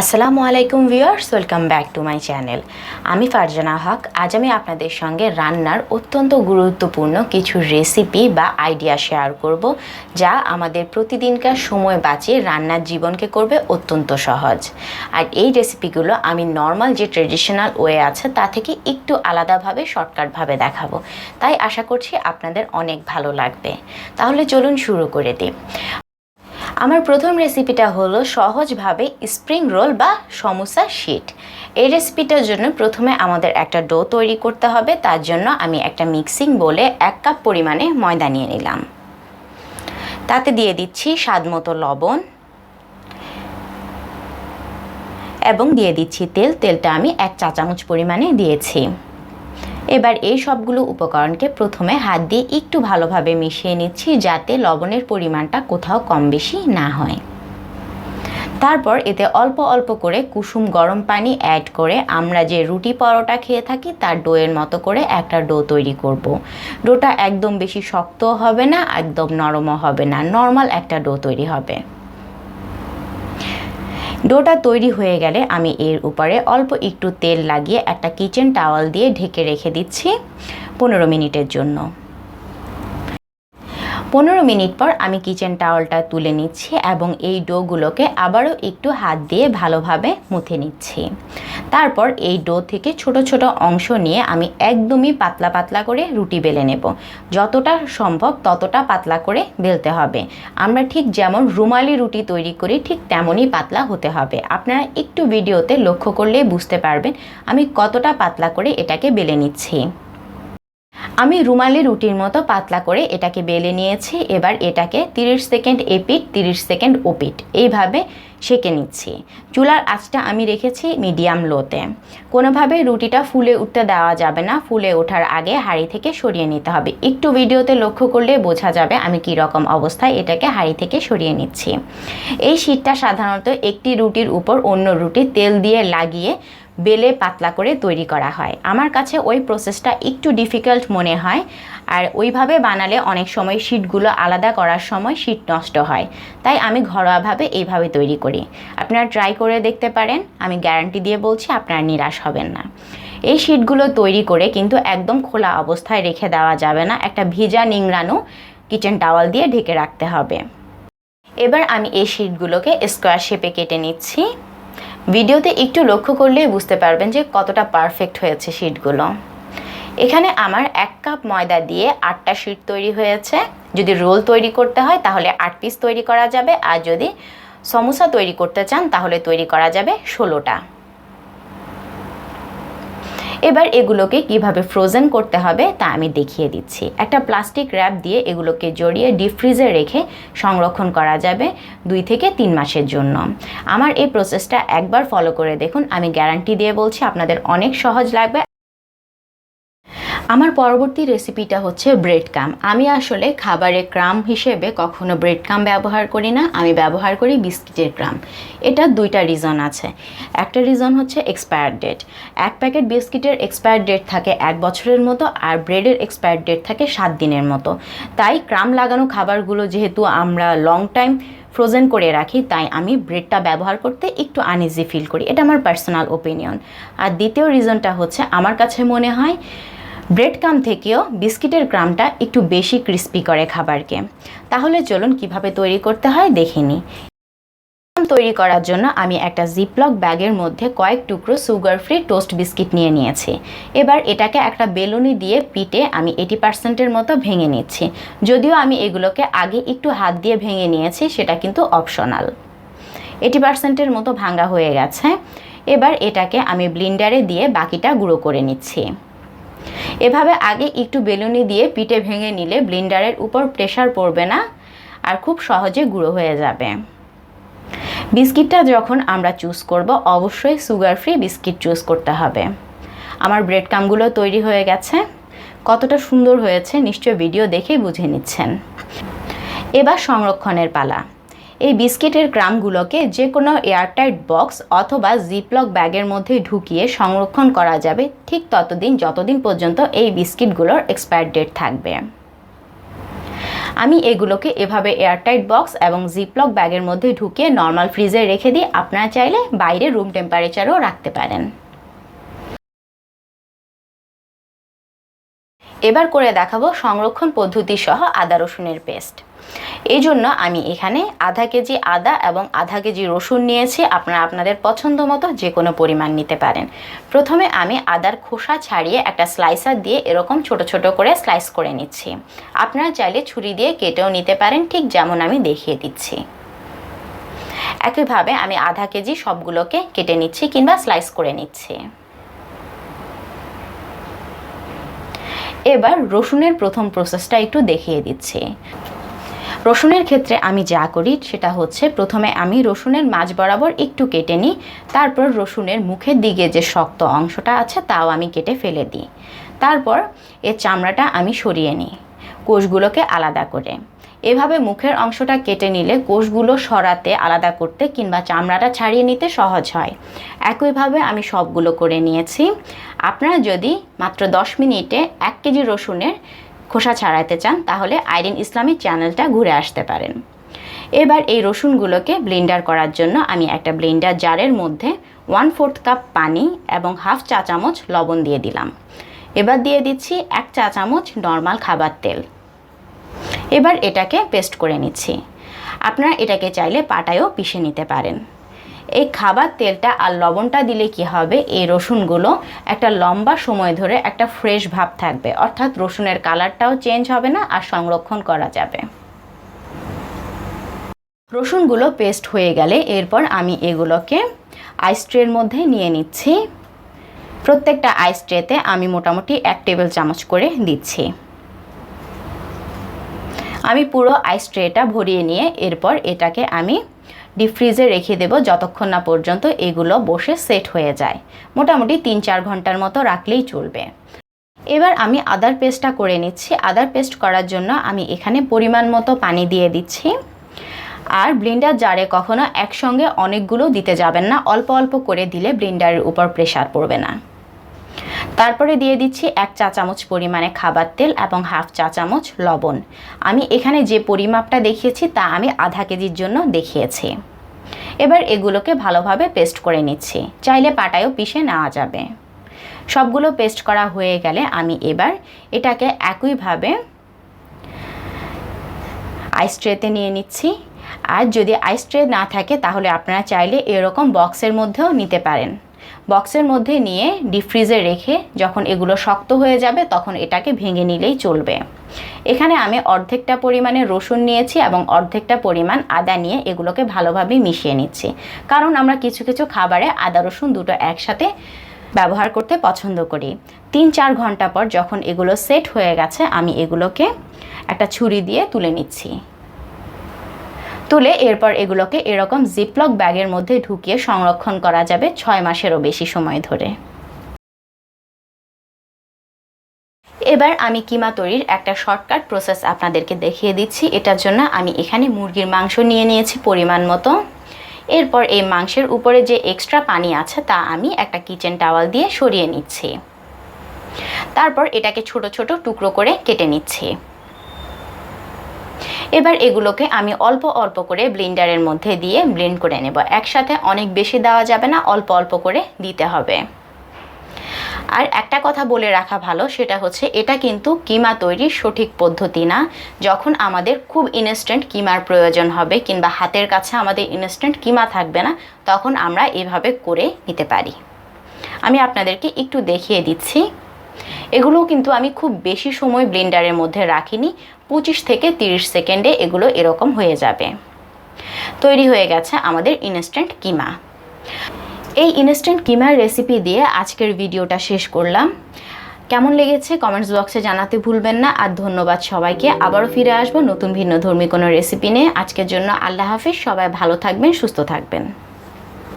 আসসালামু আলাইকুম viewers, welcome back to my channel. আমি ফারজানা হক। আজ আমি আপনাদের সঙ্গে রান্নার অত্যন্ত গুরুত্বপূর্ণ কিছু রেসিপি বা আইডিয়া শেয়ার করব, যা আমাদের প্রতিদিনকার সময় বাঁচিয়ে রান্নার জীবনকে করবে অত্যন্ত সহজ। আর এই রেসিপিগুলো আমি নর্মাল যে ট্রেডিশনাল ওয়ে আছে, তা থেকে একটু আলাদাভাবে শর্টকাটভাবে দেখাবো। তাই আশা করছি আপনাদের অনেক ভালো লাগবে। তাহলে চলুন শুরু করে দিই। আমার প্রথম রেসিপিটা হলো সহজভাবে স্প্রিং রোল বা সমোসা শিট এই রেসিপিটার জন্য প্রথমে আমাদের একটা ডো তৈরি করতে হবে, তার জন্য আমি একটা মিক্সিং বলে এক কাপ পরিমাণে ময়দা নিয়ে নিলাম। তাতে দিয়ে দিচ্ছি স্বাদ মতো লবণ এবং দিয়ে দিচ্ছি তেল, তেলটা আমি এক চা চামচ পরিমাণে দিয়েছি। এবার এই সবগুলো উপকরণকে প্রথমে হাত দিয়ে একটু ভালোভাবে মিশিয়ে নিচ্ছি যাতে লবণের পরিমাণটা কোথাও কম বেশি না হয় তারপর এতে অল্প অল্প করে কুসুম গরম পানি অ্যাড করে আমরা যে রুটি পরোটা খেয়ে থাকি তার ডোয়ের মতো করে একটা ডো তৈরি করব। ডোটা একদম বেশি শক্তও হবে না, একদম নরমও হবে না, নর্মাল একটা ডো তৈরি হবে ডোটা তৈরি হয়ে গেলে আমি এর উপরে অল্প একটু তেল লাগিয়ে একটা কিচেন টাওয়াল দিয়ে ঢেকে রেখে দিচ্ছি পনেরো মিনিটের জন্য। পনেরো মিনিট পর আমি কিচেন টাওয়ালটা তুলে নিচ্ছি এবং এই ডোগুলোকে আবারও একটু হাত দিয়ে ভালোভাবে মুথে নিচ্ছি। তারপর এই ডো থেকে ছোট ছোট অংশ নিয়ে আমি একদমই পাতলা পাতলা করে রুটি বেলে নেব। যতটা সম্ভব ততটা পাতলা করে বেলতে হবে। আমরা ঠিক যেমন রুমালি রুটি তৈরি করি, ঠিক তেমনই পাতলা হতে হবে। আপনারা একটু ভিডিওতে লক্ষ্য করলে বুঝতে পারবেন আমি কতটা পাতলা করে এটাকে বেলে নিচ্ছি। আমি রুমালি রুটির মতো পাতলা করে এটাকে বেলে নিয়েছি, এবার এটাকে 30 সেকেন্ড এপিট 30 সেকেন্ড ওপিট। এইভাবে সেঁকে নিচ্ছি। চুলার আঁচটা আমি রেখেছি মিডিয়াম লোতে। কোনোভাবে রুটিটা ফুলে উঠতে দেওয়া যাবে না, ফুলে ওঠার আগে হাঁড়ি থেকে সরিয়ে নিতে হবে। একটু ভিডিওতে লক্ষ্য করলে বোঝা যাবে আমি কী রকম অবস্থায় এটাকে হাঁড়ি থেকে সরিয়ে নিচ্ছি। এই শীতটা সাধারণত একটি রুটির উপর অন্য রুটি তেল দিয়ে লাগিয়ে বেলে পাতলা করে তৈরি করা হয়। আমার কাছে ওই প্রসেসটা একটু ডিফিকাল্ট মনে হয় আর ওইভাবে বানালে অনেক সময় শীটগুলো আলাদা করার সময় শীট নষ্ট হয়। তাই আমি ঘরোয়াভাবে এইভাবে তৈরি করি। আপনারা ট্রাই করে দেখতে পারেন, আমি গ্যারান্টি দিয়ে বলছি আপনারা নিরাশ হবেন না। এই শীটগুলো তৈরি করে কিন্তু একদম খোলা অবস্থায় রেখে দেওয়া যাবে না। একটা ভিজা নিংড়ানো কিচেন টাওয়াল দিয়ে ঢেকে রাখতে হবে। এবার আমি এই শীটগুলোকে স্কোয়ার শেপে কেটে নিচ্ছি। ভিডিওতে একটু লক্ষ্য করলেই বুঝতে পারবেন যে কতটা পারফেক্ট হয়েছে শিটগুলো এখানে আমার এক কাপ ময়দা দিয়ে আটটা শিট তৈরি হয়েছে। যদি রোল তৈরি করতে হয় তাহলে আট পিস তৈরি করা যাবে। আর যদি সমোসা তৈরি করতে চান তাহলে তৈরি করা যাবে ষোলোটা। এবার এগুলোকে কীভাবে ফ্রোজেন করতে হবে তা আমি দেখিয়ে দিচ্ছি। একটা প্লাস্টিক র্যাপ দিয়ে এগুলোকে জড়িয়ে ডিপ ফ্রিজে রেখে সংরক্ষণ করা যাবে দুই থেকে তিন মাসের জন্য। আমার এই প্রসেসটা একবার ফলো করে দেখুন, আমি গ্যারান্টি দিয়ে বলছি আপনাদের অনেক সহজ লাগবে। আমার পরবর্তী রেসিপিটা হচ্ছে ব্রেড কাম আমি আসলে খাবারের ক্রাম হিসেবে কখনো ব্রেড কাম ব্যবহার করি না, আমি ব্যবহার করি বিস্কিটের ক্রাম। এটা দুইটা রিজন আছে। একটা রিজন হচ্ছে এক্সপায়ার ডেট এক প্যাকেট বিস্কিটের এক্সপায়ার ডেট থাকে এক বছরের মতো, আর ব্রেডের এক্সপায়ার ডেট থাকে সাত দিনের মতো। তাই ক্রাম লাগানো খাবারগুলো যেহেতু আমরা লং টাইম ফ্রোজেন করে রাখি, তাই আমি ব্রেডটা ব্যবহার করতে একটু আনইজি ফিল করি। এটা আমার পার্সোনাল ওপিনিয়ন আর দ্বিতীয় রিজনটা হচ্ছে, আমার কাছে মনে হয় ব্রেড কাম থেকেও বিস্কিটের ক্রামটা একটু বেশি ক্রিস্পি করে খাবারকে। তাহলে চলুন কীভাবে তৈরি করতে হয় দেখে নিই। তৈরি করার জন্য আমি একটা জিপলক ব্যাগের মধ্যে কয়েক টুকরো সুগার ফ্রি টোস্ট বিস্কিট নিয়ে নিয়েছি। এবার এটাকে একটা বেলুনি দিয়ে পিটে আমি এইটি পার্সেন্টের মতো ভেঙে নিচ্ছি। যদিও আমি এগুলোকে আগে একটু হাত দিয়ে ভেঙে নিয়েছি, সেটা কিন্তু অপশনাল এইটি পার্সেন্টের মতো ভাঙ্গা হয়ে গেছে। এবার এটাকে আমি ব্লিন্ডারে দিয়ে বাকিটা গুঁড়ো করে নিচ্ছি। এভাবে আগে একটু বেলুনি দিয়ে পিঠে ভেঙে নিলে ব্লিন্ডারের উপর প্রেশার পড়বে না আর খুব সহজে গুঁড়ো হয়ে যাবে। বিস্কিটটা যখন আমরা চুজ করব, অবশ্যই সুগার ফ্রি বিস্কিট চুজ করতে হবে। আমার ব্রেড কামগুলো তৈরি হয়ে গেছে। কতটা সুন্দর হয়েছে নিশ্চয় ভিডিও দেখেই বুঝে নিচ্ছেন। এবার সংরক্ষণের পালা। এই বিস্কিটের গ্রামগুলোকে যে কোনো এয়ারটাইট বক্স অথবা জিপলক ব্যাগের মধ্যে ঢুকিয়ে সংরক্ষণ করা যাবে, ঠিক ততদিন যতদিন পর্যন্ত এই বিস্কিটগুলোর এক্সপায়ার ডেট থাকবে। আমি এগুলোকে এভাবে এয়ারটাইট বক্স এবং জিপলক ব্যাগের মধ্যে ঢুকিয়ে নর্মাল ফ্রিজে রেখে দিই। আপনারা চাইলে বাইরে রুম টেম্পারেচারও রাখতে পারেন। এবার করে দেখাবো সংরক্ষণ পদ্ধতি সহ আদা রসুনের পেস্ট। এই জন্য আমি এখানে আধা কেজি আদা এবং আধা কেজি রসুন নিয়েছি, আপনারা আপনাদের পছন্দ মতো যে কোনো পরিমাণ নিতে পারেন। প্রথমে আমি আদার খোসা ছাড়িয়ে একটা স্লাইসার দিয়ে এরকম ছোট ছোট করে স্লাইস করে নিচ্ছি। আপনারা চাইলে ছুরি দিয়ে কেটেও নিতে পারেন, ঠিক যেমন আমি দেখিয়ে দিচ্ছি। একইভাবে আমি আধা কেজি সবগুলোকে কেটে নিচ্ছি কিংবা স্লাইস করে নিচ্ছি। এবার রসুনের প্রথম প্রসেসটা একটু দেখিয়ে দিচ্ছি। রসুনের ক্ষেত্রে আমি যা করি সেটা হচ্ছে প্রথমে আমি রসুনের মাঝ বরাবর একটু কেটে নিই, তারপর রসুনের মুখের দিকে যে শক্ত অংশটা আছে তাও আমি কেটে ফেলে দিই। তারপর এর চামড়াটা আমি সরিয়ে নিই। কোষগুলোকে আলাদা করে। এভাবে মুখের অংশটা কেটে নিলে কোষগুলো সরাতে, আলাদা করতে কিংবা চামড়াটা ছাড়িয়ে নিতে সহজ হয়। একইভাবে আমি সবগুলো করে নিয়েছি। আপনারা যদি মাত্র দশ মিনিটে এক কেজি রসুনের খোসা ছাড়াতে চান, তাহলে আইরিন ইসলামিক চ্যানেলটা ঘুরে আসতে পারেন। এবার এই রসুনগুলোকে ব্লেন্ডার করার জন্য আমি একটা ব্লেন্ডার জারের মধ্যে ওয়ান ফোর্থ কাপ পানি এবং হাফ চা চামচ লবণ দিয়ে দিলাম। এবার দিয়ে দিচ্ছি এক চা চামচ নর্মাল খাবার তেল। এবার এটাকে পেস্ট করে নিচ্ছি। আপনারা এটাকে চাইলে পাটায়ও পিষে নিতে পারেন। এই খাবার তেলটা আর লবণটা দিলে কি হবে? এই রসুনগুলো একটা লম্বা সময় ধরে একটা ফ্রেশ ভাব থাকবে। অর্থাৎ রসুনের কালারটাও চেঞ্জ হবে না আর সংরক্ষণ করা যাবে। রসুনগুলো পেস্ট হয়ে গেলে এরপর আমি এগুলোকে আইস ট্রের মধ্যে নিয়ে নিচ্ছি। প্রত্যেকটা আইস ট্রেতে আমি মোটামুটি এক টেবিল চামচ করে দিচ্ছি। আমি পুরো আইস ট্রেটা ভরিয়ে নিয়ে এরপর এটাকে আমি ডিপ ফ্রিজে রেখে দেবো যতক্ষণ না পর্যন্ত এগুলো বসে সেট হয়ে যায়। মোটামুটি তিন চার ঘণ্টার মতো রাখলেই চলবে। এবার আমি আদার পেস্টটা করে নিচ্ছি। আদার পেস্ট করার জন্য আমি এখানে পরিমাণ মতো পানি দিয়ে দিচ্ছি। আর ব্লেন্ডার জারে কখনো একসঙ্গে অনেকগুলো দিতে যাবেন না। অল্প অল্প করে দিলে ব্লেন্ডারের উপর প্রেশার পড়বে না। তারপরে দিয়ে দিচ্ছি এক চা চামচ পরিমাণে খাবার তেল এবং হাফ চা চামচ লবণ। আমি এখানে যে পরিমাপটা দেখিয়েছি তা আমি আধা কেজির জন্য দেখিয়েছি। এবার এগুলোকে ভালোভাবে পেস্ট করে নিচ্ছি। চাইলে পাটায়ও পিষে নেওয়া যাবে। সবগুলো পেস্ট করা হয়ে গেলে আমি এবার এটাকে একইভাবে আইস ট্রেতে নিয়ে নিচ্ছি। আর যদি আইস ট্রে না থাকে তাহলে আপনারা চাইলে এরকম বক্সের মধ্যেও নিতে পারেন। বক্সের মধ্যে নিয়ে ডিপ ফ্রিজে রেখে যখন এগুলো শক্ত হয়ে যাবে, তখন এটাকে ভেঙে নিলেই চলবে। এখানে আমি অর্ধেকটা পরিমাণে রসুন নিয়েছি এবং অর্ধেকটা পরিমাণ আদা নিয়ে এগুলোকে ভালোভাবে মিশিয়ে নিচ্ছি। কারণ আমরা কিছু কিছু খাবারে আদা, রসুন দুটো একসাথে ব্যবহার করতে পছন্দ করি। তিন চার ঘণ্টা পর যখন এগুলো সেট হয়ে গেছে, আমি এগুলোকে একটা ছুরি দিয়ে তুলে নিচ্ছি। তুলে এরপর এগুলোকে এরকম জিপলক ব্যাগের মধ্যে ঢুকিয়ে সংরক্ষণ করা যাবে ছয় মাসেরও বেশি সময় ধরে। এবার আমি কিমা তৈরির একটা শর্টকাট প্রসেস আপনাদেরকে দেখিয়ে দিচ্ছি। এটার জন্য আমি এখানে মুরগির মাংস নিয়ে নিয়েছি পরিমাণ মতো। এরপর এই মাংসের উপরে যে এক্সট্রা পানি আছে তা আমি একটা কিচেন টাওয়াল দিয়ে সরিয়ে নিচ্ছি। তারপর এটাকে ছোট ছোট টুকরো করে কেটে নিচ্ছি। এবার এগুলোকে আমি অল্প অল্প করে ব্লেন্ডারের মধ্যে দিয়ে ব্লেন্ড করে নেব। একসাথে অনেক বেশি দেওয়া যাবে না, অল্প অল্প করে দিতে হবে। আর একটা কথা বলে রাখা ভালো, সেটা হচ্ছে এটা কিন্তু কিমা তৈরির সঠিক পদ্ধতি না। যখন আমাদের খুব ইনস্ট্যান্ট কিমার প্রয়োজন হবে কিংবা হাতের কাছে আমাদের ইনস্ট্যান্ট কিমা থাকবে না, তখন আমরা এভাবে করে নিতে পারি। আমি আপনাদেরকে একটু দেখিয়ে দিচ্ছি এগুলো কিন্তু আমি খুব বেশি সময় ব্লেন্ডারের মধ্যে রাখিনি। পঁচিশ থেকে তিরিশ সেকেন্ডে এগুলো এরকম হয়ে যাবে। তৈরি হয়ে গেছে আমাদের ইনস্ট্যান্ট কিমা। এই ইনস্ট্যান্ট কিমার রেসিপি দিয়ে আজকের ভিডিওটা শেষ করলাম। কেমন লেগেছে কমেন্টস বক্সে জানাতে ভুলবেন না। আর ধন্যবাদ সবাইকে। আবারও ফিরে আসব নতুন ভিন্ন ধর্মী কোনো রেসিপি নিয়ে। আজকের জন্য আল্লাহ হাফিজ। সবাই ভালো থাকবেন, সুস্থ থাকবেন।